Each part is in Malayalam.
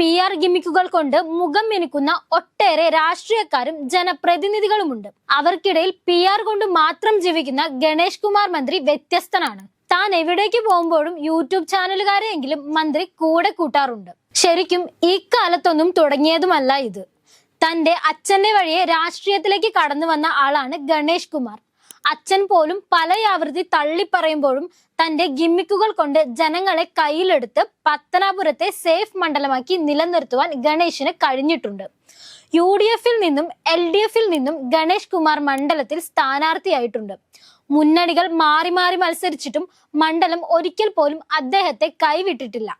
പി ആർ ഗിമിക്കുകൾ കൊണ്ട് മുഖം മിനുക്കുന്ന ഒട്ടേറെ രാഷ്ട്രീയക്കാരും ജനപ്രതിനിധികളുമുണ്ട്. അവർക്കിടയിൽ പി ആർ കൊണ്ട് മാത്രം ജീവിക്കുന്ന ഗണേഷ് കുമാർ മന്ത്രി വ്യത്യസ്തനാണ്. താൻ എവിടേക്ക് പോകുമ്പോഴും യൂട്യൂബ് ചാനലുകാരെയെങ്കിലും മന്ത്രി കൂടെ കൂട്ടാറുണ്ട്. ശരിക്കും ഈ കാലത്തൊന്നും തുടങ്ങിയതുമല്ല ഇത്. തന്റെ അച്ഛന്റെ വഴിയെ രാഷ്ട്രീയത്തിലേക്ക് കടന്നു വന്ന ആളാണ് ഗണേഷ് കുമാർ. അച്ഛൻ പോലും പലയാവൃത്തി തള്ളിപ്പറയുമ്പോഴും തന്റെ ഗിമ്മിക്കുകൾ കൊണ്ട് ജനങ്ങളെ കയ്യിലെടുത്ത് പത്തനാപുരത്തെ സേഫ് മണ്ഡലമാക്കി നിലനിർത്തുവാൻ ഗണേശിന് കഴിഞ്ഞിട്ടുണ്ട്. യു ഡി എഫിൽ നിന്നും എൽ ഡി എഫിൽ നിന്നും ഗണേഷ് കുമാർ മണ്ഡലത്തിൽ സ്ഥാനാർത്ഥിയായിട്ടുണ്ട്. മുന്നണികൾ മാറി മാറി മത്സരിച്ചിട്ടും മണ്ഡലം ഒരിക്കൽ പോലും അദ്ദേഹത്തെ കൈവിട്ടിട്ടില്ല.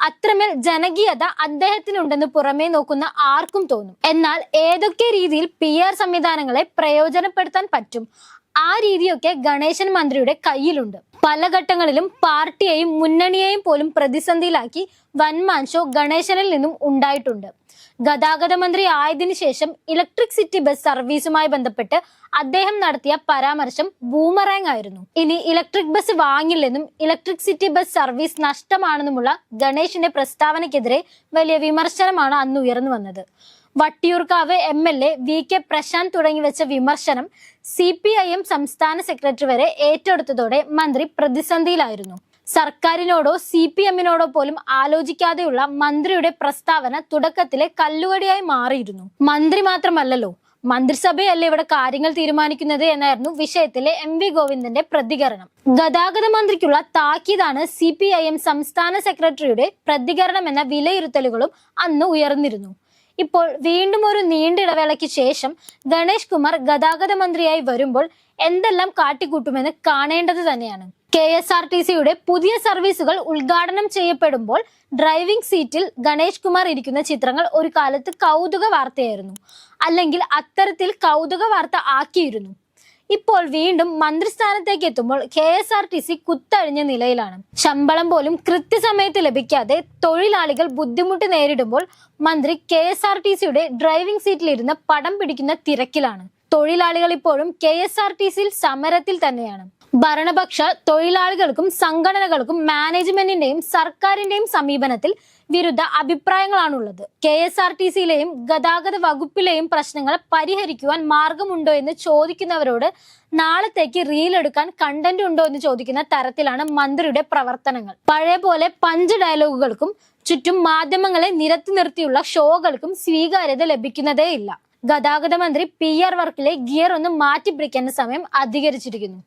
അത്രമേൽ ജനകീയത അദ്ദേഹത്തിനുണ്ടെന്ന് പുറമേ നോക്കുന്ന ആർക്കും തോന്നും. എന്നാൽ ഏതൊക്കെ രീതിയിൽ പി ആർ സംവിധാനങ്ങളെ പ്രയോജനപ്പെടുത്താൻ പറ്റും? ആ രീതിയൊക്കെ ഗണേശൻ മന്ത്രിയുടെ കയ്യിലുണ്ട്. പല ഘട്ടങ്ങളിലും പാർട്ടിയെയും മുന്നണിയെയും പോലും പ്രതിസന്ധിയിലാക്കി വൻമാൻ ഷോ ഗണേശനിൽ നിന്നും ഉണ്ടായിട്ടുണ്ട്. ഗതാഗത മന്ത്രി ആയതിനു ശേഷം ഇലക്ട്രിക് സിറ്റി ബസ് സർവീസുമായി ബന്ധപ്പെട്ട് അദ്ദേഹം നടത്തിയ പരാമർശം ബൂമറാങ് ആയിരുന്നു. ഇനി ഇലക്ട്രിക് ബസ് വാങ്ങില്ലെന്നും ഇലക്ട്രിക് സിറ്റി ബസ് സർവീസ് നഷ്ടമാണെന്നുമുള്ള ഗണേഷിന്റെ പ്രസ്താവനയ്ക്കെതിരെ വലിയ വിമർശനമാണ് അന്ന് ഉയർന്നു വന്നത്. Vattiyoorkavu M L A V K Prashanth തുടങ്ങി വെച്ച വിമർശനം സി പി ഐ എം സംസ്ഥാന സെക്രട്ടറി വരെ ഏറ്റെടുത്തതോടെ മന്ത്രി പ്രതിസന്ധിയിലായിരുന്നു. സർക്കാരിനോടോ സി പി എമ്മിനോടോ പോലും ആലോചിക്കാതെയുള്ള മന്ത്രിയുടെ പ്രസ്താവന തുടക്കത്തിലെ കല്ലുകടിയായി മാറിയിരുന്നു. മന്ത്രി മാത്രമല്ലല്ലോ മന്ത്രിസഭയല്ലേ ഇവിടെ കാര്യങ്ങൾ തീരുമാനിക്കുന്നത് എന്നായിരുന്നു വിഷയത്തിലെ എം വി ഗോവിന്ദന്റെ പ്രതികരണം. ഗതാഗത മന്ത്രിക്കുള്ള താക്കീതാണ് സി പി ഐ എം സംസ്ഥാന സെക്രട്ടറിയുടെ പ്രതികരണം എന്ന വിലയിരുത്തലുകളും അന്ന് ഉയർന്നിരുന്നു. ഇപ്പോൾ വീണ്ടും ഒരു നീണ്ട ഇടവേളയ്ക്ക് ശേഷം ഗണേഷ് കുമാർ ഗതാഗത മന്ത്രിയായി വരുമ്പോൾ എന്തെല്ലാം കാട്ടിക്കൂട്ടുമെന്ന് കാണേണ്ടത് തന്നെയാണ്. കെ എസ് ആർ ടി സിയുടെ പുതിയ സർവീസുകൾ ഉദ്ഘാടനം ചെയ്യപ്പെടുമ്പോൾ ഡ്രൈവിംഗ് സീറ്റിൽ ഗണേഷ് കുമാർ ഇരിക്കുന്ന ചിത്രങ്ങൾ ഒരു കാലത്ത് കൗതുക വാർത്തയായിരുന്നു അല്ലെങ്കിൽ അത്തരത്തിൽ കൗതുക വാർത്ത ആക്കിയിരുന്നു. ഇപ്പോൾ വീണ്ടും മന്ത്രിസ്ഥാനത്തേക്ക് എത്തുമ്പോൾ K S R T C കുത്തഴിഞ്ഞ നിലയിലാണ്. ശമ്പളം പോലും കൃത്യസമയത്ത് ലഭിക്കാതെ തൊഴിലാളികൾ ബുദ്ധിമുട്ട് നേരിടുമ്പോൾ മന്ത്രി കെ എസ് ആർ ടി സിയുടെ ഡ്രൈവിംഗ് സീറ്റിലിരുന്ന് പടം പിടിക്കുന്ന തിരക്കിലാണ്. തൊഴിലാളികൾ ഇപ്പോഴും കെ എസ് ആർ ടി സിയിൽ സമരത്തിൽ തന്നെയാണ്. ഭരണപക്ഷ തൊഴിലാളികൾക്കും സംഘടനകൾക്കും മാനേജ്മെന്റിന്റെയും സർക്കാരിന്റെയും സമീപനത്തിൽ വിരുദ്ധ അഭിപ്രായങ്ങളാണുള്ളത്. കെ എസ് ആർ ടി സിയിലെയും ഗതാഗത വകുപ്പിലെയും പ്രശ്നങ്ങൾ പരിഹരിക്കുവാൻ മാർഗമുണ്ടോ എന്ന് ചോദിക്കുന്നവരോട് നാളത്തേക്ക് റീൽ എടുക്കാൻ കണ്ടന്റ് ഉണ്ടോ എന്ന് ചോദിക്കുന്ന തരത്തിലാണ് മന്ത്രിയുടെ പ്രവർത്തനങ്ങൾ. പഴയ പോലെ പഞ്ച് ഡയലോഗുകൾക്കും ചുറ്റും മാധ്യമങ്ങളെ നിരത്തി നിർത്തിയുള്ള ഷോകൾക്കും സ്വീകാര്യത ലഭിക്കുന്നതേയില്ല ഗതാഗത മന്ത്രി പി ആർ വർക്കിലെ ഗിയർ ഒന്ന് മാറ്റിപ്പിടിക്കേണ്ട സമയം അധികരിച്ചിരിക്കുന്നു.